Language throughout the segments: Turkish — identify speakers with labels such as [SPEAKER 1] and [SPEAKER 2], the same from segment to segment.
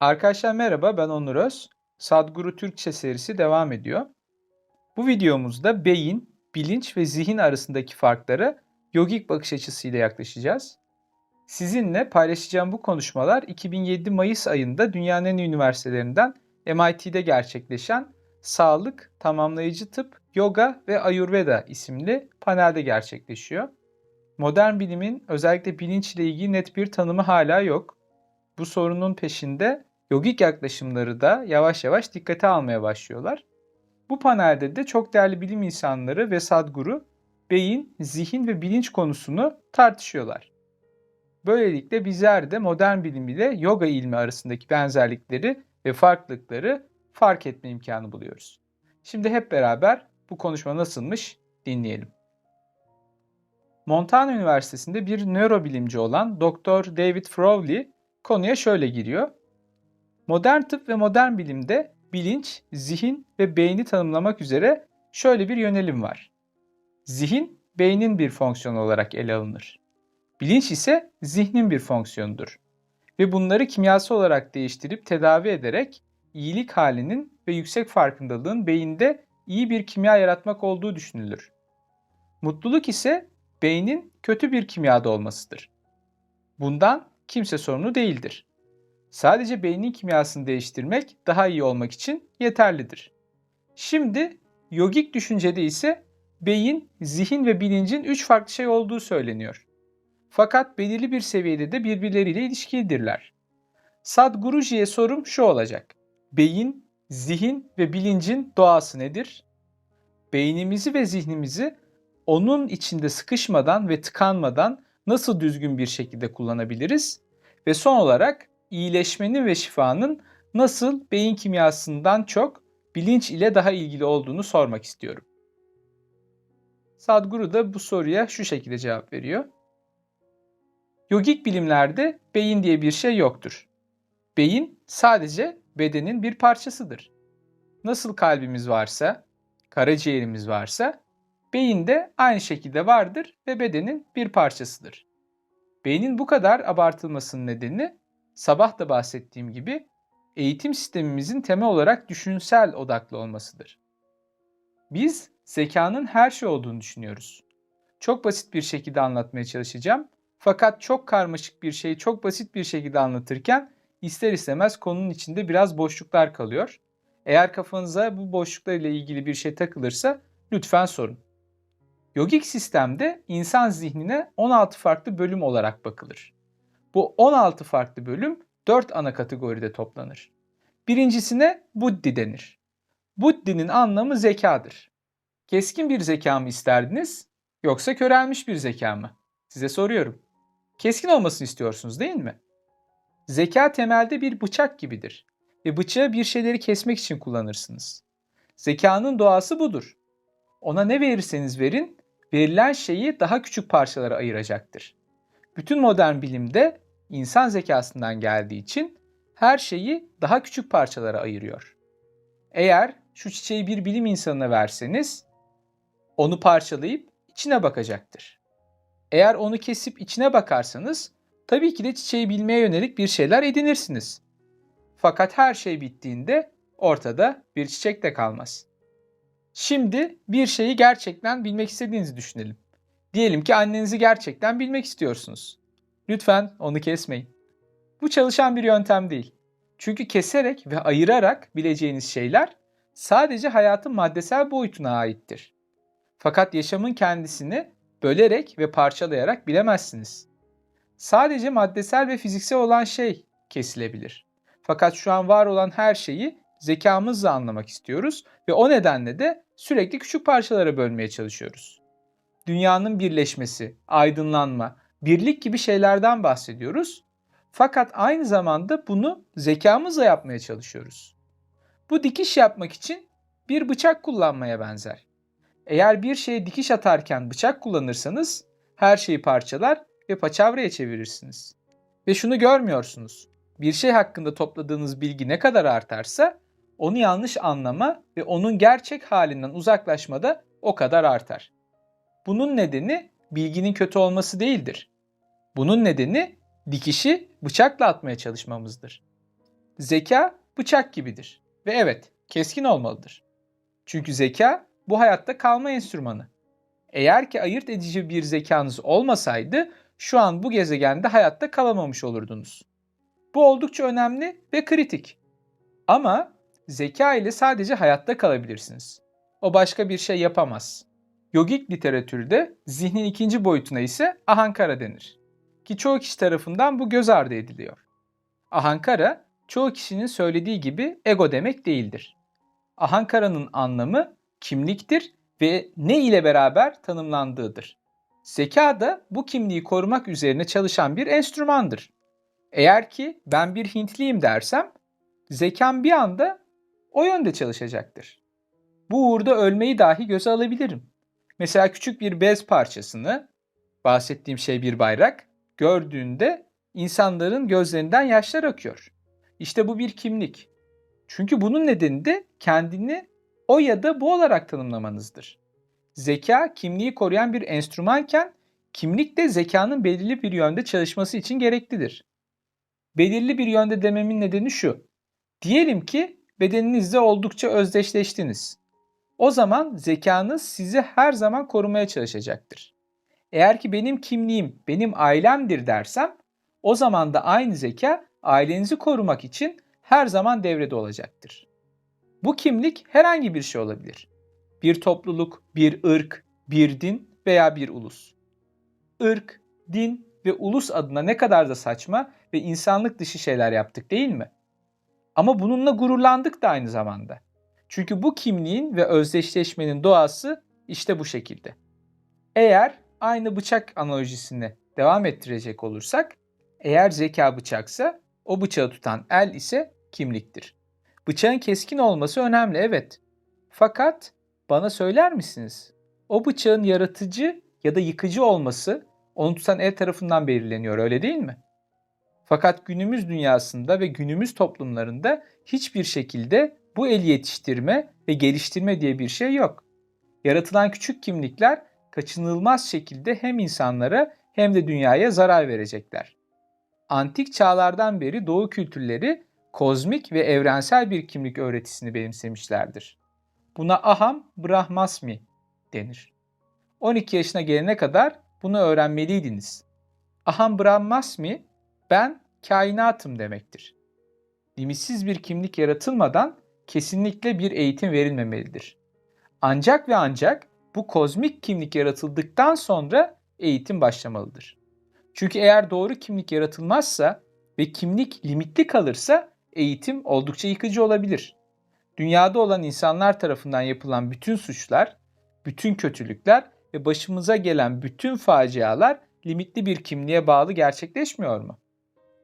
[SPEAKER 1] Arkadaşlar merhaba ben Onur Öz. Sadguru Türkçe serisi devam ediyor. Bu videomuzda beyin, bilinç ve zihin arasındaki farklara yogik bakış açısıyla yaklaşacağız. Sizinle paylaşacağım bu konuşmalar 2007 Mayıs ayında dünyanın en iyi üniversitelerinden MIT'de gerçekleşen Sağlık, Tamamlayıcı Tıp, Yoga ve Ayurveda isimli panelde gerçekleşiyor. Modern bilimin özellikle bilinçle ilgili net bir tanımı hala yok. Bu sorunun peşinde yogik yaklaşımları da yavaş yavaş dikkate almaya başlıyorlar. Bu panelde de çok değerli bilim insanları ve Sadguru beyin, zihin ve bilinç konusunu tartışıyorlar. Böylelikle bizler de modern bilim ile yoga ilmi arasındaki benzerlikleri ve farklılıkları fark etme imkanı buluyoruz. Şimdi hep beraber bu konuşma nasılmış dinleyelim. Montana Üniversitesi'nde bir nörobilimci olan Dr. David Frowley konuya şöyle giriyor. Modern tıp ve modern bilimde bilinç, zihin ve beyni tanımlamak üzere şöyle bir yönelim var. Zihin, beynin bir fonksiyonu olarak ele alınır. Bilinç ise zihnin bir fonksiyonudur. Ve bunları kimyasal olarak değiştirip tedavi ederek iyilik halinin ve yüksek farkındalığın beyinde iyi bir kimya yaratmak olduğu düşünülür. Mutluluk ise beynin kötü bir kimyada olmasıdır. Bundan kimse sorumlu değildir. Sadece beynin kimyasını değiştirmek daha iyi olmak için yeterlidir. Şimdi yogik düşüncede ise beyin, zihin ve bilincin üç farklı şey olduğu söyleniyor. Fakat belirli bir seviyede de birbirleriyle ilişkilidirler. Sadguruji'ye sorum şu olacak. Beyin, zihin ve bilincin doğası nedir? Beynimizi ve zihnimizi onun içinde sıkışmadan ve tıkanmadan nasıl düzgün bir şekilde kullanabiliriz? Ve son olarak iyileşmenin ve şifanın nasıl beyin kimyasından çok bilinç ile daha ilgili olduğunu sormak istiyorum. Sadhguru da bu soruya şu şekilde cevap veriyor. Yogik bilimlerde beyin diye bir şey yoktur. Beyin sadece bedenin bir parçasıdır. Nasıl kalbimiz varsa, karaciğerimiz varsa, beyin de aynı şekilde vardır ve bedenin bir parçasıdır. Beynin bu kadar abartılmasının nedeni sabah da bahsettiğim gibi eğitim sistemimizin temel olarak düşünsel odaklı olmasıdır. Biz zekanın her şey olduğunu düşünüyoruz. Çok basit bir şekilde anlatmaya çalışacağım. Fakat çok karmaşık bir şeyi çok basit bir şekilde anlatırken ister istemez konunun içinde biraz boşluklar kalıyor. Eğer kafanıza bu boşluklar ile ilgili bir şey takılırsa lütfen sorun. Yogik sistemde insan zihnine 16 farklı bölüm olarak bakılır. Bu 16 farklı bölüm 4 ana kategoride toplanır. Birincisine Buddhi denir. Buddhi'nin anlamı zekadır. Keskin bir zeka mı isterdiniz yoksa körelmiş bir zeka mı? Size soruyorum. Keskin olmasını istiyorsunuz değil mi? Zeka temelde bir bıçak gibidir ve bıçağı bir şeyleri kesmek için kullanırsınız. Zekanın doğası budur. Ona ne verirseniz verin, verilen şeyi daha küçük parçalara ayıracaktır. Bütün modern bilimde insan zekasından geldiği için her şeyi daha küçük parçalara ayırıyor. Eğer şu çiçeği bir bilim insanına verseniz onu parçalayıp içine bakacaktır. Eğer onu kesip içine bakarsanız tabii ki de çiçeği bilmeye yönelik bir şeyler edinirsiniz. Fakat her şey bittiğinde ortada bir çiçek de kalmaz. Şimdi bir şeyi gerçekten bilmek istediğinizi düşünelim. Diyelim ki annenizi gerçekten bilmek istiyorsunuz. Lütfen onu kesmeyin. Bu çalışan bir yöntem değil. Çünkü keserek ve ayırarak bileceğiniz şeyler sadece hayatın maddesel boyutuna aittir. Fakat yaşamın kendisini bölerek ve parçalayarak bilemezsiniz. Sadece maddesel ve fiziksel olan şey kesilebilir. Fakat şu an var olan her şeyi zekamızla anlamak istiyoruz ve o nedenle de sürekli küçük parçalara bölmeye çalışıyoruz. Dünyanın birleşmesi, aydınlanma, birlik gibi şeylerden bahsediyoruz. Fakat aynı zamanda bunu zekamızla yapmaya çalışıyoruz. Bu dikiş yapmak için bir bıçak kullanmaya benzer. Eğer bir şeye dikiş atarken bıçak kullanırsanız her şeyi parçalar ve paçavraya çevirirsiniz. Ve şunu görmüyorsunuz. Bir şey hakkında topladığınız bilgi ne kadar artarsa onu yanlış anlama ve onun gerçek halinden uzaklaşma da o kadar artar. Bunun nedeni bilginin kötü olması değildir. Bunun nedeni dikişi bıçakla atmaya çalışmamızdır. zeka bıçak gibidir. Ve evet, keskin olmalıdır. Çünkü zeka bu hayatta kalma enstrümanı. Eğer ki ayırt edici bir zekanız olmasaydı şu an bu gezegende hayatta kalamamış olurdunuz. Bu oldukça önemli ve kritik. Ama zeka ile sadece hayatta kalabilirsiniz. O başka bir şey yapamaz. Yogik literatürde zihnin ikinci boyutuna ise ahankara denir. Ki çoğu kişi tarafından bu göz ardı ediliyor. Ahankara çoğu kişinin söylediği gibi ego demek değildir. Ahankara'nın anlamı kimliktir ve ne ile beraber tanımlandığıdır. Zeka da bu kimliği korumak üzerine çalışan bir enstrümandır. Eğer ki ben bir Hintliyim dersem zekam bir anda o yönde çalışacaktır. Bu uğurda ölmeyi dahi göze alabilirim. Mesela küçük bir bez parçasını, bahsettiğim şey bir bayrak, gördüğünde insanların gözlerinden yaşlar akıyor. İşte bu bir kimlik. Çünkü bunun nedeni de kendini o ya da bu olarak tanımlamanızdır. Zeka kimliği koruyan bir enstrümanken kimlik de zekanın belirli bir yönde çalışması için gereklidir. Belirli bir yönde dememin nedeni şu. Diyelim ki bedeninizle oldukça özdeşleştiniz. O zaman zekanız sizi her zaman korumaya çalışacaktır. Eğer ki benim kimliğim benim ailemdir dersem o zaman da aynı zeka ailenizi korumak için her zaman devrede olacaktır. Bu kimlik herhangi bir şey olabilir. Bir topluluk, bir ırk, bir din veya bir ulus. Irk, din ve ulus adına ne kadar da saçma ve insanlık dışı şeyler yaptık değil mi? Ama bununla gururlandık da aynı zamanda. Çünkü bu kimliğin ve özdeşleşmenin doğası işte bu şekilde. Eğer aynı bıçak analojisini devam ettirecek olursak, eğer zeka bıçaksa o bıçağı tutan el ise kimliktir. Bıçağın keskin olması önemli evet. Fakat bana söyler misiniz? O bıçağın yaratıcı ya da yıkıcı olması onu tutan el tarafından belirleniyor öyle değil mi? Fakat günümüz dünyasında ve günümüz toplumlarında hiçbir şekilde bu el yetiştirme ve geliştirme diye bir şey yok. Yaratılan küçük kimlikler kaçınılmaz şekilde hem insanlara hem de dünyaya zarar verecekler. Antik çağlardan beri doğu kültürleri kozmik ve evrensel bir kimlik öğretisini benimsemişlerdir. Buna aham brahmasmi denir. 12 yaşına gelene kadar bunu öğrenmeliydiniz. Aham brahmasmi ben kainatım demektir. Limitsiz bir kimlik yaratılmadan kesinlikle bir eğitim verilmemelidir. Ancak ve ancak bu kozmik kimlik yaratıldıktan sonra eğitim başlamalıdır. Çünkü eğer doğru kimlik yaratılmazsa ve kimlik limitli kalırsa eğitim oldukça yıkıcı olabilir. Dünyada olan insanlar tarafından yapılan bütün suçlar, bütün kötülükler ve başımıza gelen bütün facialar limitli bir kimliğe bağlı gerçekleşmiyor mu?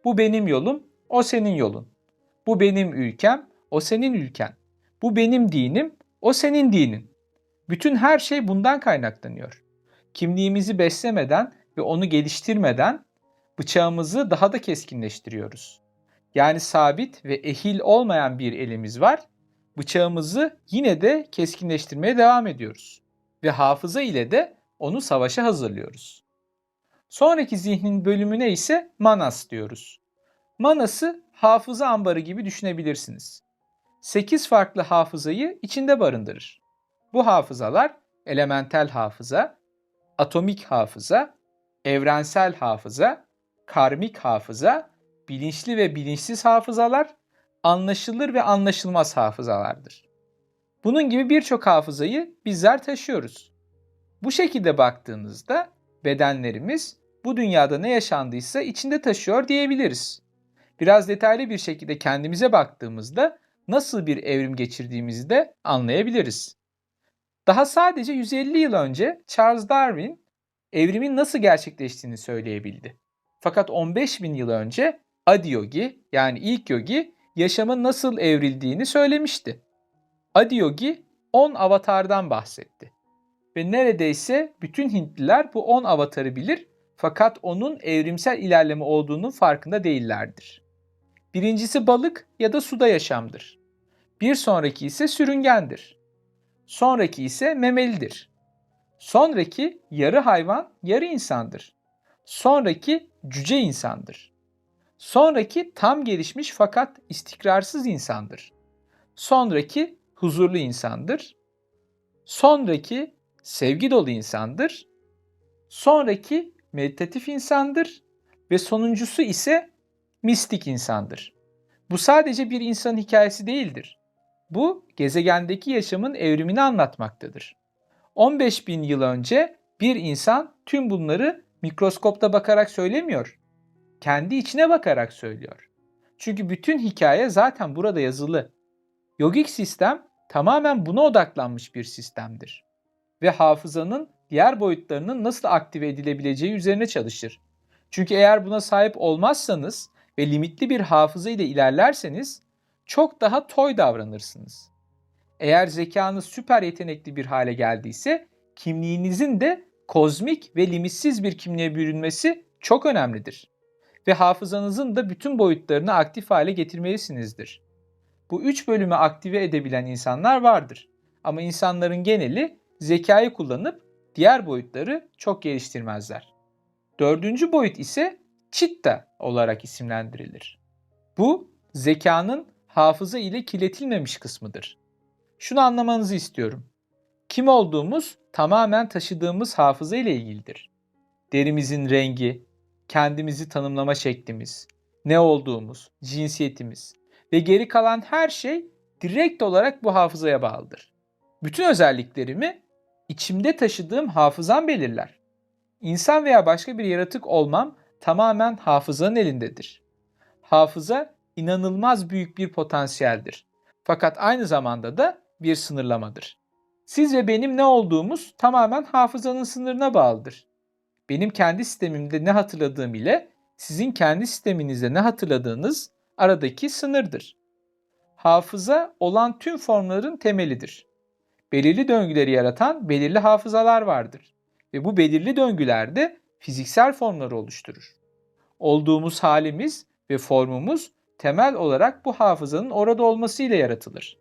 [SPEAKER 1] Bu benim yolum, o senin yolun. Bu benim ülkem, o senin ülken. Bu benim dinim, o senin dinin. Bütün her şey bundan kaynaklanıyor. Kimliğimizi beslemeden ve onu geliştirmeden bıçağımızı daha da keskinleştiriyoruz. Yani sabit ve ehil olmayan bir elimiz var. Bıçağımızı yine de keskinleştirmeye devam ediyoruz. Ve hafıza ile de onu savaşa hazırlıyoruz. Sonraki zihnin bölümüne ise manas diyoruz. Manası hafıza ambarı gibi düşünebilirsiniz. 8 farklı hafızayı içinde barındırır. Bu hafızalar elementel hafıza, atomik hafıza, evrensel hafıza, karmik hafıza, bilinçli ve bilinçsiz hafızalar, anlaşılır ve anlaşılmaz hafızalardır. Bunun gibi birçok hafızayı bizler taşıyoruz. Bu şekilde baktığınızda bedenlerimiz bu dünyada ne yaşandıysa içinde taşıyor diyebiliriz. Biraz detaylı bir şekilde kendimize baktığımızda nasıl bir evrim geçirdiğimizi de anlayabiliriz. Daha sadece 150 yıl önce Charles Darwin evrimin nasıl gerçekleştiğini söyleyebildi. Fakat 15 bin yıl önce Adi Yogi yani ilk yogi yaşamın nasıl evrildiğini söylemişti. Adi Yogi 10 avatardan bahsetti. Ve neredeyse bütün Hintliler bu 10 avatarı bilir fakat onun evrimsel ilerleme olduğunun farkında değillerdir. Birincisi balık ya da suda yaşamdır. Bir sonraki ise sürüngendir. Sonraki ise memelidir. Sonraki yarı hayvan, yarı insandır. Sonraki cüce insandır. Sonraki tam gelişmiş fakat istikrarsız insandır. Sonraki huzurlu insandır. Sonraki sevgi dolu insandır. Sonraki meditatif insandır ve sonuncusu ise mistik insandır. Bu sadece bir insanın hikayesi değildir. Bu gezegendeki yaşamın evrimini anlatmaktadır. 15 bin yıl önce bir insan tüm bunları mikroskopta bakarak söylemiyor. Kendi içine bakarak söylüyor. Çünkü bütün hikaye zaten burada yazılı. Yogik sistem tamamen buna odaklanmış bir sistemdir. Ve hafızanın diğer boyutlarının nasıl aktive edilebileceği üzerine çalışır. Çünkü eğer buna sahip olmazsanız ve limitli bir hafıza ile ilerlerseniz çok daha toy davranırsınız. Eğer zekanız süper yetenekli bir hale geldiyse kimliğinizin de kozmik ve limitsiz bir kimliğe bürünmesi çok önemlidir. Ve hafızanızın da bütün boyutlarını aktif hale getirmelisinizdir. Bu üç bölümü aktive edebilen insanlar vardır. Ama insanların geneli zekayı kullanıp diğer boyutları çok geliştirmezler. Dördüncü boyut ise chitta olarak isimlendirilir. Bu zekanın hafıza ile kiletilmemiş kısmıdır. Şunu anlamanızı istiyorum. Kim olduğumuz tamamen taşıdığımız hafıza ile ilgilidir. Derimizin rengi, kendimizi tanımlama şeklimiz, ne olduğumuz, cinsiyetimiz ve geri kalan her şey direkt olarak bu hafızaya bağlıdır. Bütün özelliklerimi içimde taşıdığım hafızam belirler. İnsan veya başka bir yaratık olmam tamamen hafızanın elindedir. Hafıza inanılmaz büyük bir potansiyeldir. Fakat aynı zamanda da bir sınırlamadır. Siz ve benim ne olduğumuz tamamen hafızanın sınırına bağlıdır. Benim kendi sistemimde ne hatırladığım ile sizin kendi sisteminizde ne hatırladığınız aradaki sınırdır. Hafıza olan tüm formların temelidir. Belirli döngüleri yaratan belirli hafızalar vardır ve bu belirli döngülerde fiziksel formları oluşturur. Olduğumuz halimiz ve formumuz temel olarak bu hafızanın orada olmasıyla yaratılır.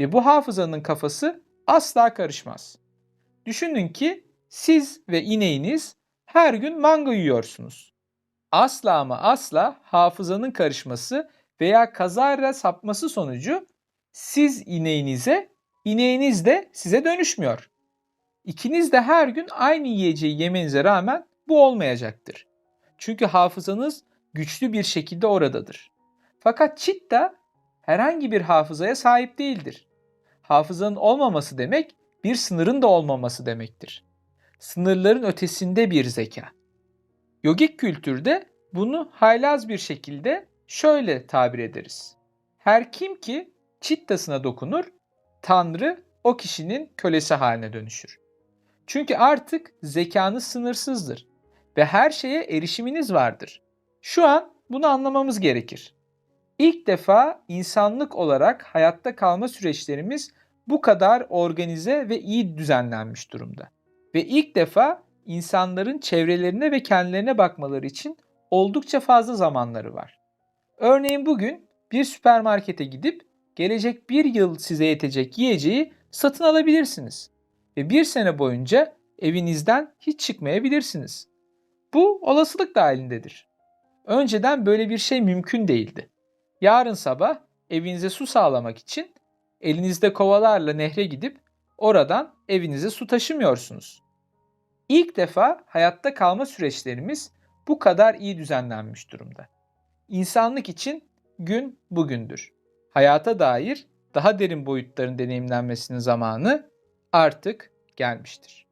[SPEAKER 1] Ve bu hafızanın kafası asla karışmaz. Düşünün ki siz ve ineğiniz her gün mango yiyorsunuz. Asla ama asla hafızanın karışması veya kazara sapması sonucu siz ineğinize, ineğiniz de size dönüşmüyor. İkiniz de her gün aynı yiyeceği yemenize rağmen bu olmayacaktır. Çünkü hafızanız güçlü bir şekilde oradadır. Fakat çitta herhangi bir hafızaya sahip değildir. Hafızanın olmaması demek bir sınırın da olmaması demektir. Sınırların ötesinde bir zeka. Yogik kültürde bunu haylaz bir şekilde şöyle tabir ederiz. Her kim ki çittasına dokunur, Tanrı o kişinin kölesi haline dönüşür. Çünkü artık zekanız sınırsızdır ve her şeye erişiminiz vardır. Şu an bunu anlamamız gerekir. İlk defa insanlık olarak hayatta kalma süreçlerimiz bu kadar organize ve iyi düzenlenmiş durumda. Ve ilk defa insanların çevrelerine ve kendilerine bakmaları için oldukça fazla zamanları var. Örneğin bugün bir süpermarkete gidip gelecek bir yıl size yetecek yiyeceği satın alabilirsiniz. Ve bir sene boyunca evinizden hiç çıkmayabilirsiniz. Bu olasılık dahilindedir. Önceden böyle bir şey mümkün değildi. Yarın sabah evinize su sağlamak için elinizde kovalarla nehre gidip oradan evinize su taşımıyorsunuz. İlk defa hayatta kalma süreçlerimiz bu kadar iyi düzenlenmiş durumda. İnsanlık için gün bugündür. Hayata dair daha derin boyutların deneyimlenmesinin zamanı artık gelmiştir.